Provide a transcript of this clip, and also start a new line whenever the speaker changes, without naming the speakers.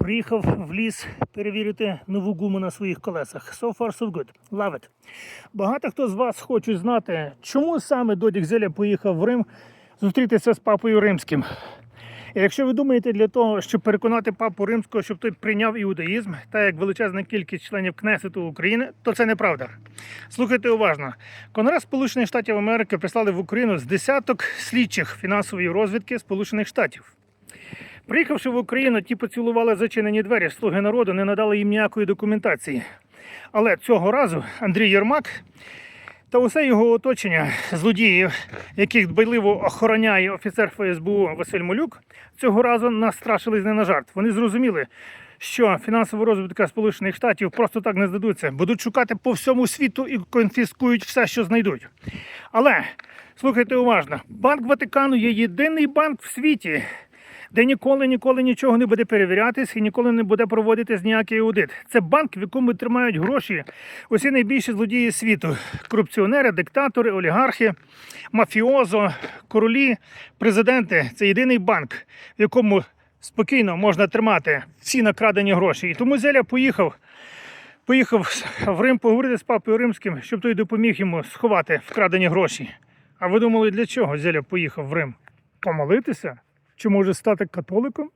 Приїхав в ліс перевірити нову гуму на своїх колесах. So far, so good. Love it. Багато хто з вас хочуть знати, чому саме Додік Зеля поїхав в Рим зустрітися з папою римським. І якщо ви думаєте для того, щоб переконати папу римського, щоб той прийняв іудаїзм, та як величезна кількість членів Кнесету України, то це неправда. Слухайте уважно. Конгрес Сполучених Штатів Америки прислали в Україну з десяток слідчих фінансової розвідки Сполучених Штатів. Приїхавши в Україну, ті поцілували зачинені двері слуги народу, не надали їм ніякої документації. Але цього разу Андрій Єрмак та усе його оточення злодіїв, яких дбайливо охороняє офіцер ФСБУ Василь Молюк, цього разу настрашились не на жарт. Вони зрозуміли, що фінансова розвитка Сполучених Штатів просто так не здадуться, будуть шукати по всьому світу і конфіскують все, що знайдуть. Але слухайте уважно: Банк Ватикану є єдиний банк в світі, де ніколи ніколи нічого не буде перевірятись і ніколи не буде проводитись ніякий аудит. Це банк, в якому тримають гроші усі найбільші злодії світу: корупціонери, диктатори, олігархи, мафіозо, королі, президенти. Це єдиний банк, в якому спокійно можна тримати всі накрадені гроші. І тому Зеля поїхав. Поїхав в Рим поговорити з папою римським, щоб той допоміг йому сховати вкрадені гроші. А ви думали, для чого Зеля поїхав в Рим? Помолитися? Чи може стати католиком?